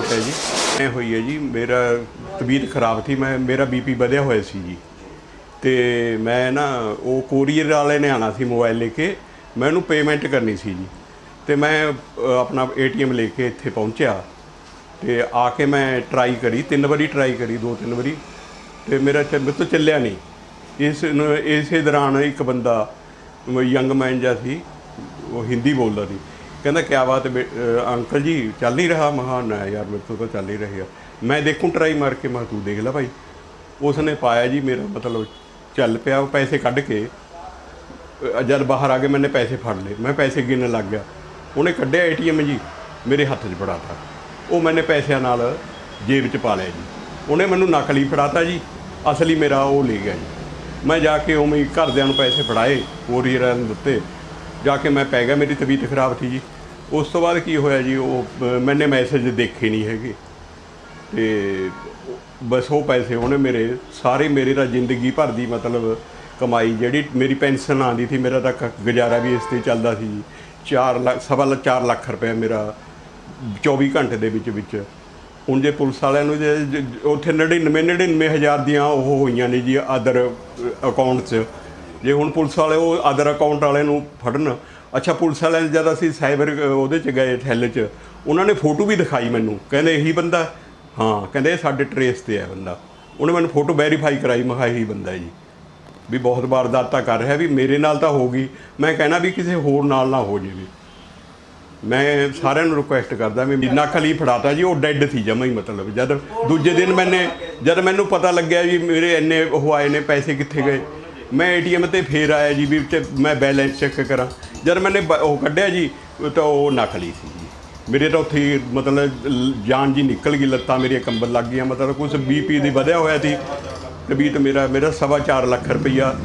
ਹੋਈ ਹੈ ਜੀ ਮੇਰਾ ਤਬੀਅਤ ਖਰਾਬ ਸੀ ਮੈਂ ਮੇਰਾ ਬੀਪੀ ਵਧਿਆ ਹੋਇਆ ਸੀ ਜੀ। ਤੇ ਮੈਂ ਨਾ ਉਹ ਕੋਰੀਅਰ ਵਾਲੇ ਨੇ ਆਣਾ ਸੀ ਮੋਬਾਈਲ ਲੈ ਕੇ ਮੈਂ ਉਹਨੂੰ ਪੇਮੈਂਟ ਕਰਨੀ ਸੀ ਜੀ। ਤੇ ਮੈਂ ਅ, ਆਪਣਾ ਏਟੀਐਮ ਲੈ ਕੇ ਇੱਥੇ ਪਹੁੰਚਿਆ। ਤੇ ਆ ਕੇ ਮੈਂ ਟਰਾਈ ਕਰੀ ਤਿੰਨ ਵਾਰੀ ਟਰਾਈ ਕਰੀ ਦੋ ਤਿੰਨ ਵਾਰੀ। ਤੇ ਮੇਰਾ ਚ- ਮੇਰੇ ਤੋਂ ਚੱਲਿਆ ਨਹੀਂ। ਇਸ ਇਸੇ ਦੌਰਾਨ ਇੱਕ ਬੰਦਾ ਯੰਗ ਮੈਨ ਜਿਹਾ ਸੀ ਉਹ ਹਿੰਦੀ ਬੋਲਦਾ ਸੀ। ਕਹਿੰਦਾ ਕਿਆ ਬਾਤ ਹੈ ਬੇ- ਅ, ਅੰਕਲ ਜੀ ਚੱਲ ਨਹੀਂ ਰਿਹਾ ਮਹਾ ਨਾ ਯਾਰ ਮੇਰੇ ਤੋਂ ਤਾਂ ਚੱਲ ਹੀ ਆ। ਮੈਂ ਦੇਖੂੰ ਟਰਾਈ ਮਾਰ ਕੇ ਮੈਂ ਕਿਹਾ ਤੂੰ ਦੇਖ ਲੈ ਭਾਈ। ਉਸ ਨੇ ਪਾਇਆ ਜੀ ਮੇਰਾ ਮਤਲਬ ਚੱਲ ਪਿਆ ਉਹ ਪੈਸੇ ਕੱਢ ਕੇ। ਅ, ਜਦ ਬਾਹਰ ਆ ਕੇ ਮੈਨੇ ਪੈਸੇ ਫੜ ਲਏ। ਮੈਂ ਪੈਸੇ ਗਿਣਨ ਲੱਗ ਗਿਆ। ਉਹਨੇ ਕੱਢਿਆ ਏਟੀਐਮ ਜੀ ਮੇਰੇ ਹੱਥ 'ਚ ਫੜਾਤਾ। ਉਹ ਮੈਨੇ ਪੈਸਿਆਂ ਨਾਲ ਜੇਬ 'ਚ ਪਾ ਲਿਆ ਜੀ। ਉਹਨੇ ਮੈਨੂੰ ਨਕਲੀ ਫੜਾਤਾ ਜੀ। ਅਸਲੀ ਮੇਰਾ ਉਹ ਲੈ ਗਿਆ ਜੀ। ਮੈਂ ਜਾ ਕੇ ਉਵੇਂ ਹੀ ਘਰਦਿਆਂ ਨੂੰ ਪੈਸੇ ਫੜਾਏ ਕੋਰੀਅਰਾਂ ਨੂੰ ਦਿੱਤੇ ਜਾ ਕੇ ਮੈਂ ਪੈ ਗਿਆ, ਮੇਰੀ ਤਬੀਅਤ ਖਰਾਬ ਸੀ ਜੀ। ਉਸ ਤੋਂ ਬਾਅਦ ਕੀ ਹੋਇਆ ਜੀ, ਉਹ ਮੈਨੇ ਮੈਸੇਜ ਦੇਖੇ ਨਹੀਂ ਹੈਗੇ। ਤੇ ਬਸ ਉਹ ਪੈਸੇ ਉਹਨੇ ਮੇਰੇ, ਸਾਰੇ ਮੇਰੇ ਤਾਂ ਜ਼ਿੰਦਗੀ ਭਰ ਦੀ ਮਤਲਬ ਕਮਾਈ, ਜਿਹੜੀ ਮੇਰੀ ਪੈਨਸ਼ਨ ਆਉਂਦੀ ਸੀ, ਮੇਰਾ ਤਾਂ ਕ- ਗੁਜ਼ਾਰਾ ਵੀ ਇਸ ਤੇ ਚੱਲਦਾ ਸੀ 4 ਲੱਖ, ਸਵਾ ਲੱਖ 4 ਲੱਖ ਰੁਪਏ ਮੇਰਾ 24 ਘੰਟੇ ਦੇ ਵਿੱਚ ਵਿੱਚ। ਹੁਣ ਜੇ ਪੁਲਿਸ ਵਾਲਿਆਂ ਨੂੰ ਜੇ ਜੇ, ਉੱਥੇ 99 99 ਹਜ਼ਾਰ ਦੀਆਂ ਉਹ ਹੋਈਆਂ ਨੇ ਜੀ ਅਦਰ ਅਕਾਊਂਟ 'ਚ। ਜੇ ਹੁਣ ਪੁਲਿਸ ਵਾਲੇ ਉਹ ਅਦਰ ਅਕਾਊਂਟ ਵਾਲੇ ਨੂੰ ਫੜਨ, ਅੱਛਾ ਪੁਲਿਸ ਵਾਲਿਆਂ ਨੇ ਜਦ ਅਸੀਂ ਸਾਈਬਰ, ਉਹਦੇ 'ਚ ਗਏ ਥੈਲ 'ਚ, ਉਹਨਾਂ ਨੇ ਫੋਟੋ ਵੀ ਦਿਖਾਈ ਮੈਨੂੰ, ਕਹਿੰਦੇ ਇਹੀ ਬੰਦਾ, ਹਾਂ, ਕਹਿੰਦੇ ਇਹ ਸਾਡੇ ਟਰੇਸ ਤੇ ਹੈ ਬੰਦਾ। ਉਹਨੇ ਮੈਨੂੰ ਫੋਟੋ ਵੈਰੀਫਾਈ ਕਰਾਈ, ਮੈਂ ਕਿਹਾ ਇਹੀ ਬੰਦਾ ਜੀ। ਵੀ ਬਹੁਤ ਵਾਰਦਾਤਾਂ ਕਰ ਰਿਹਾ, ਵੀ ਮੇਰੇ ਨਾਲ ਤਾਂ ਹੋ ਗਈ। ਮੈਂ ਕਹਿਣਾ ਵੀ ਕਿਸੇ ਹੋਰ ਨਾਲ ਨਾ ਹੋ ਜਾਵੇ। ਮੈਂ ਸਾਰਿਆਂ ਨੂੰ ਰਿਕੁਐਸਟ ਕਰਦਾ ਵੀ ਨਕਲੀ ਫੜਾਤਾ ਜੀ, ਉਹ ਡੈੱਡ ਸੀ, ਜਮਾ ਹੀ ਮਤਲਬ। ਜਦ ਦੂਜੇ ਦਿਨ ਮੈਨੇ, ਜਦ ਮੈਨੂੰ ਪਤਾ ਲੱਗਿਆ ਵੀ ਮੇਰੇ ਇੰਨੇ ਉਹ ਆਏ ਨੇ, ਪੈਸੇ ਕਿੱਥੇ ਗਏ ਮੈਂ ਏਟੀਐਮ ਤੇ ਫੇਰ ਆਇਆ ਜੀ ਵੀ ਤੇ ਮੈਂ ਬੈਲੈਂਸ ਚੈੱਕ ਕਰਾਂ। ਜਦ ਮੈਨੇ ਬ- ਉਹ ਕੱਢਿਆ ਜੀ ਤਾਂ ਉਹ ਨਕਲੀ ਸੀ ਜੀ। ਮੇਰੇ ਤਾਂ ਉੱਥੇ ਹੀ ਮਤਲਬ ਲ- ਜਾਨ ਜੀ ਨਿਕਲ ਗਈ ਲੱਤਾਂ ਮੇਰੀਆਂ ਕੰਬਲ ਲੱਗ ਗਈਆਂ ਮਤਲਬ ਕੁਝ ਬੀਪੀ ਦੀ ਵਧਿਆ ਹੋਇਆ ਸੀ। ਤਬੀਅਤ ਮੇਰਾ ਮੇਰਾ ਸਵਾ ਚਾਰ ਲੱਖ ਰੁਪਈਆ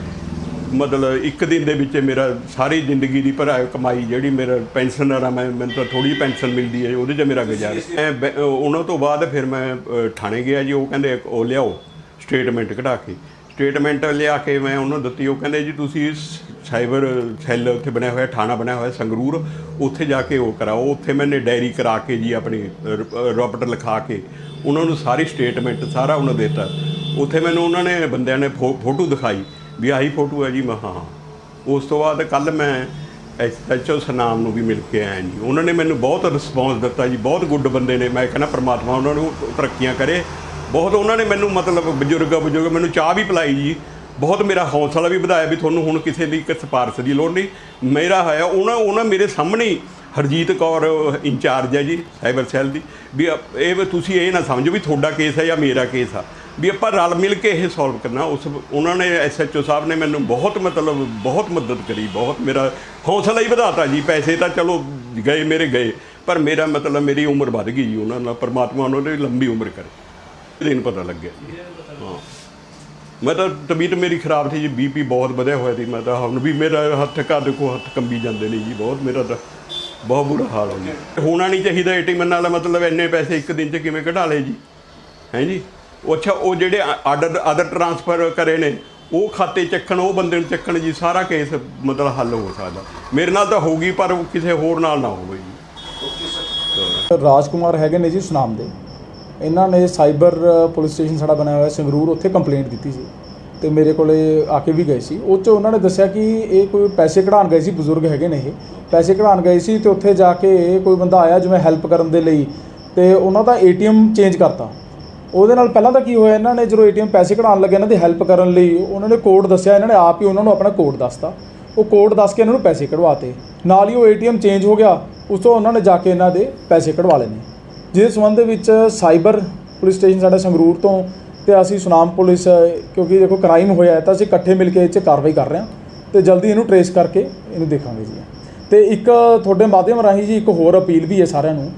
ਮਤਲਬ ਇੱਕ ਦਿਨ ਦੇ ਵਿੱਚ ਮੇਰਾ ਸਾਰੀ ਜ਼ਿੰਦਗੀ ਦੀ ਭਰਾ ਕਮਾਈ ਜਿਹੜੀ ਮੇਰਾ ਪੈਨਸ਼ਨਰ ਆ ਮੈਂ ਮੈਨੂੰ ਤਾਂ ਥੋੜੀ ਪੈਨਸ਼ਨ ਮਿਲਦੀ ਹੈ ਉਹਦੇ 'ਚ ਮੇਰਾ ਗੁਜ਼ਾਰਾ। ਮੈਂ ਬੈ- ਉਹਨਾਂ ਤੋਂ ਬਾਅਦ ਫਿਰ ਮੈਂ ਅ, ਥਾਣੇ ਗਿਆ ਜੀ ਉਹ ਕਹਿੰਦੇ ਉਹ ਲਿਆਓ ਸਟੇਟਮੈਂਟ ਕਢਾ ਕੇ। ਸਟੇਟਮੈਂਟ ਲਿਆ ਕੇ ਮੈਂ ਉਹਨਾਂ ਨੂੰ ਦਿੱਤੀ, ਉਹ ਕਹਿੰਦੇ ਜੀ ਤੁਸੀਂ ਸਾਈਬਰ ਸੈੱਲ ਉੱਥੇ ਬਣਿਆ ਹੋਇਆ, ਥਾਣਾ ਬਣਿਆ ਹੋਇਆ, ਸੰਗਰੂਰ, ਉੱਥੇ ਜਾ ਕੇ ਉਹ ਕਰਾਓ, ਉੱਥੇ ਮੈਨੇ ਡਾਇਰੀ ਕਰਾ ਕੇ ਜੀ ਆਪਣੀ ਰੋਪਟ ਲਿਖਾ ਕੇ ਉਹਨਾਂ ਨੂੰ ਸਾਰੀ ਸਟੇਟਮੈਂਟ ਸਾਰਾ ਉਹਨਾਂ ਦੇ ਦਿੱਤਾ। ਉੱਥੇ ਮੈਨੂੰ ਉਹਨਾਂ ਨੇ ਬੰਦਿਆਂ ਨੇ ਫੋ- ਫੋਟੋ ਦਿਖਾਈ ਵੀ ਆਹੀ ਫੋਟੋ ਹੈ ਜੀ, ਮੈਂ ਹਾਂ। ਉਸ ਤੋਂ ਬਾਅਦ ਕੱਲ ਮੈਂ ਐਸਐਚਓ ਸਨਾਮ ਨੂੰ ਵੀ ਮਿਲ ਕੇ ਆਇਆ ਜੀ। ਉਹਨਾਂ ਨੇ ਮੈਨੂੰ ਬਹੁਤ ਰਿਸਪੌਂਸ ਦਿੱਤਾ ਜੀ, ਬਹੁਤ ਗੁੱਡ ਬੰਦੇ ਨੇ, ਮੈਂ ਕਹਿੰਦਾ ਪ੍ਰਮਾਤਮਾ ਉਹਨਾਂ ਨੂੰ ਤਰੱਕੀਆਂ ਕਰੇ ਬਹੁਤ ਉਹਨਾਂ ਨੇ ਮੈਨੂੰ ਮਤਲਬ ਬਜ਼ੁਰਗ ਬਜ਼ੁਰਗ ਮੈਨੂੰ ਚਾਹ ਵੀ ਪਿਲਾਈ ਜੀ। ਬਹੁਤ ਮੇਰਾ ਹੌਸਲਾ ਵੀ ਵਧਾਇਆ ਵੀ ਤੁਹਾਨੂੰ ਹੁਣ ਕਿਸੇ ਦੀ ਇੱਕ ਸਿਫਾਰਸ਼ ਦੀ ਲੋੜ ਨਹੀਂ। ਮੇਰਾ ਹੈ ਉਹਨਾਂ ਉਹਨਾਂ ਮੇਰੇ ਸਾਹਮਣੇ ਹੀ ਹਰਜੀਤ ਕੌਰ ਇੰਚਾਰਜ ਹੈ ਜੀ ਸਾਈਬਰ ਸੈੱਲ ਦੀ। ਵੀ ਅਪ- ਇਹ ਵੀ ਤੁਸੀਂ ਇਹ ਨਾ ਸਮਝੋ ਵੀ ਤੁਹਾਡਾ ਕੇਸ ਹੈ ਜਾਂ ਮੇਰਾ ਕੇਸ ਆ। ਵੀ ਆਪਾਂ ਰਲ ਮਿਲ ਕੇ ਇਹ ਸੋਲਵ ਕਰਨਾ, ਉਸ ਉਹਨਾਂ ਨੇ ਐਸਐਚਓ ਸਾਹਿਬ ਨੇ ਮੈਨੂੰ ਬਹੁਤ ਮਤਲਬ, ਬਹੁਤ ਮਦਦ ਕਰੀ, ਬਹੁਤ ਮੇਰਾ ਹੌਸਲਾ ਹੀ ਵਧਾਤਾ ਜੀ। ਪੈਸੇ ਤਾਂ ਚਲੋ ਗਏ ਮੇਰੇ ਗਏ, ਪਰ ਮੇਰਾ ਮਤਲਬ ਮੇਰੀ ਉਮਰ ਵੱਧ ਗਈ ਜੀ ਉਹਨਾਂ ਨਾਲ, ਪਰਮਾਤਮਾ ਉਹਨਾਂ ਦੀ ਲੰਬੀ ਉਮਰ ਕਰੇ। ਦਿਨ ਪਤਾ ਲੱਗਿਆ ਜੀ। ਹਾਂ। ਮੈਂ ਤਾਂ ਤਬੀਅਤ ਮੇਰੀ ਖਰਾਬ ਸੀ ਜੀ ਬੀਪੀ ਬਹੁਤ ਵਧਿਆ ਹੋਇਆ ਸੀ। ਮੈਂ ਤਾਂ ਹੁਣ ਵੀ ਮੇਰਾ ਹੱਥ ਕਾ ਦੇਖੋ ਹੱਥ ਕੰਬੀ ਜਾਂਦੇ ਨੇ ਜੀ, ਬਹੁਤ ਮੇਰਾ ਤਾਂ ਬਹੁਤ ਬੁਰਾ ਹਾਲ ਹੋ ਗਿਆ। ਹੋਣਾ ਨਹੀਂ ਚਾਹੀਦਾ ਏਟੀਐਮ ਨਾਲ ਮਤਲਬ ਇੰਨੇ ਪੈਸੇ ਇੱਕ ਦਿਨ 'ਚ ਕਿਵੇਂ ਕਢਾ ਲਏ ਜੀ? ਹੈ ਜੀ? ਉਹ ਅੱਛਾ, ਉਹ ਜਿਹੜੇ ਆਰਡਰ ਆਦਰ ਟ੍ਰਾਂਸਫਰ ਕਰੇ ਨੇ, ਉਹ ਖਾਤੇ ਚੱਕਣ, ਉਹ ਬੰਦੇ ਨੂੰ ਚੱਕਣ ਜੀ, ਸਾਰਾ ਕੇਸ ਮਤਲਬ ਹੱਲ ਹੋ ਸਕਦਾ। ਮੇਰੇ ਨਾਲ ਤਾਂ ਹੋਊਗੀ, ਪਰ ਉਹ ਕਿਸੇ ਹੋਰ ਨਾਲ ਨਾ ਹੋਵੇ ਜੀ। ਰਾਜਕੁਮਾਰ ਹੈਗੇ ਨੇ ਜੀ ਸੁਨਾਮ ਦੇ। ਇਹਨਾਂ ਨੇ ਸਾਈਬਰ ਪੁਲਿਸ ਸਟੇਸ਼ਨ ਸਾਡਾ ਬਣਿਆ ਹੋਇਆ ਸੰਗਰੂਰ, ਉੱਥੇ ਕੰਪਲੇਂਟ ਦਿੱਤੀ ਸੀ। ਤੇ ਮੇਰੇ ਕੋਲੇ ਆ ਕੇ ਵੀ ਗਏ ਸੀ। ਉਹ 'ਚ ਉਹਨਾਂ ਨੇ ਦੱਸਿਆ ਕਿ ਇਹ ਕੋਈ ਪੈਸੇ ਕਢਾਉਣ ਗਏ ਸੀ, ਬਜ਼ੁਰਗ ਹੈਗੇ ਨੇ ਇਹ। ਪੈਸੇ ਕਢਾਉਣ ਗਏ ਸੀ ਤੇ ਉੱਥੇ ਜਾ ਕੇ ਕੋਈ ਬੰਦਾ ਆਇਆ ਜਿਵੇਂ ਹੈਲਪ ਕਰਨ ਦੇ ਲਈ ਤੇ ਉਹਨਾਂ ਦਾ ਏਟੀਐਮ ਚੇਂਜ ਕਰਤਾ। ਉਹਦੇ ਨਾਲ ਪਹਿਲਾਂ ਤਾਂ ਕੀ ਹੋਇਆ, ਇਹਨਾਂ ਨੇ ਜਦੋਂ ਏਟੀਐਮ ਪੈਸੇ ਕਢਾਉਣ ਲੱਗੇ, ਇਹਨਾਂ ਦੀ ਹੈਲਪ ਕਰਨ ਲਈ ਉਹਨਾਂ ਨੇ ਕੋਡ ਦੱਸਿਆ, ਇਹਨਾਂ ਨੇ ਆਪ ਹੀ ਉਹਨਾਂ ਨੂੰ ਆਪਣਾ ਕੋਡ ਦੱਸਤਾ। ਉਹ ਕੋਡ ਦੱਸ ਕੇ ਇਹਨਾਂ ਨੂੰ ਪੈਸੇ ਕਢਵਾਤੇ। ਨਾਲ ਹੀ ਉਹ ਏਟੀਐਮ ਚੇਂਜ ਹੋ ਗਿਆ, ਉਸ ਤੋਂ ਉਹਨਾਂ ਨੇ ਜਾ ਕੇ ਇਹਨਾਂ ਦੇ ਪੈਸੇ ਕਢਵਾ ਲਏ ਜਿਹਦੇ ਸੰਬੰਧ ਵਿੱਚ ਸਾਈਬਰ ਪੁਲਿਸ ਸਟੇਸ਼ਨ ਸਾਡਾ ਸੰਗਰੂਰ ਤੋਂ ਤੇ ਅਸੀਂ ਸੁਨਾਮ ਪੁਲਿਸ, ਕਿਉਂਕਿ ਦੇਖੋ ਕ੍ਰਾਈਮ ਹੋਇਆ ਤਾਂ ਅਸੀਂ ਇਕੱਠੇ ਮਿਲ ਕੇ ਇਹ 'ਚ ਕਾਰਵਾਈ ਕਰ ਰਹੇ ਹਾਂ ਤੇ ਜਲਦੀ ਇਹਨੂੰ ਟਰੇਸ ਕਰਕੇ ਇਹਨੂੰ ਦੇਖਾਂਗੇ ਜੀ। ਤੇ ਇੱਕ ਤੁਹਾਡੇ ਮਾਧਿਅਮ ਰਾਹੀਂ ਜੀ ਇੱਕ ਹੋਰ ਅਪੀਲ ਵੀ ਹੈ ਸਾਰਿਆਂ ਨੂੰ।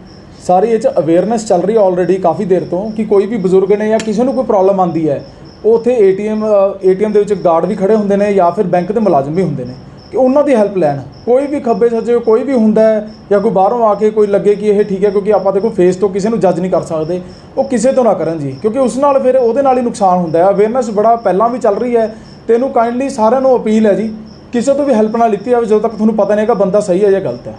ਸਾਰੀ ਇਹ 'ਚ ਅਵੇਅਰਨੈਸ ਚੱਲ ਰਹੀ ਹੈ ਆਲਰੇਡੀ ਕਾਫੀ ਦੇਰ ਤੋਂ ਕਿ ਕੋਈ ਵੀ ਬਜ਼ੁਰਗ ਨੇ ਜਾਂ ਕਿਸੇ ਨੂੰ ਕੋਈ ਪ੍ਰੋਬਲਮ ਆਂਦੀ ਹੈ, ਉਹ ਉੱਥੇ ਏਟੀਐਮ ਏਟੀਐਮ ਦੇ ਵਿੱਚ ਗਾਰਡ ਵੀ ਖੜੇ ਹੁੰਦੇ ਨੇ ਜਾਂ ਫਿਰ ਬੈਂਕ ਦੇ ਮੁਲਾਜ਼ਮ ਵੀ ਹੁੰਦੇ ਨੇ। ਕਿ ਉਹਨਾਂ ਦੀ ਹੈਲਪ ਲੈਣ। ਕੋਈ ਵੀ ਖੱਬੇ ਸੱਜੇ ਕੋਈ ਵੀ ਹੁੰਦਾ ਹੈ ਜਾਂ ਕੋਈ ਬਾਹਰੋਂ ਆ ਕੇ ਕੋਈ ਲੱਗੇ ਕਿ ਇਹ ਠੀਕ ਹੈ ਕਿਉਂਕਿ ਆਪਾਂ ਦੇਖੋ ਫੇਸ ਤੋਂ ਕਿਸੇ ਨੂੰ ਜੱਜ ਨਹੀਂ ਕਰ ਸਕਦੇ, ਉਹ ਕਿਸੇ ਤੋਂ ਨਾ ਕਰਨ ਜੀ। ਕਿਉਂਕਿ ਉਸ ਨਾਲ ਫਿਰ ਉਹਦੇ ਨਾਲ ਹੀ ਨੁਕਸਾਨ ਹੁੰਦਾ ਹੈ। ਅਵੇਅਰਨੈਸ ਬੜਾ ਪਹਿਲਾਂ ਵੀ ਚੱਲ ਰਹੀ ਹੈ। ਤੇ ਇਹਨੂੰ ਕਾਈਂਡਲੀ ਸਾਰਿਆਂ ਨੂੰ ਅਪੀਲ ਹੈ ਜੀ, ਕਿਸੇ ਤੋਂ ਵੀ ਹੈਲਪ ਨਾ ਲਿੱਤੀ ਜਾਵੇ, ਜਦੋਂ ਤੱਕ ਤੁਹਾਨੂੰ ਪਤਾ ਨਹੀਂ ਹੈਗਾ ਬੰਦਾ ਸਹੀ ਹੈ ਜਾਂ ਗਲਤ ਹੈ।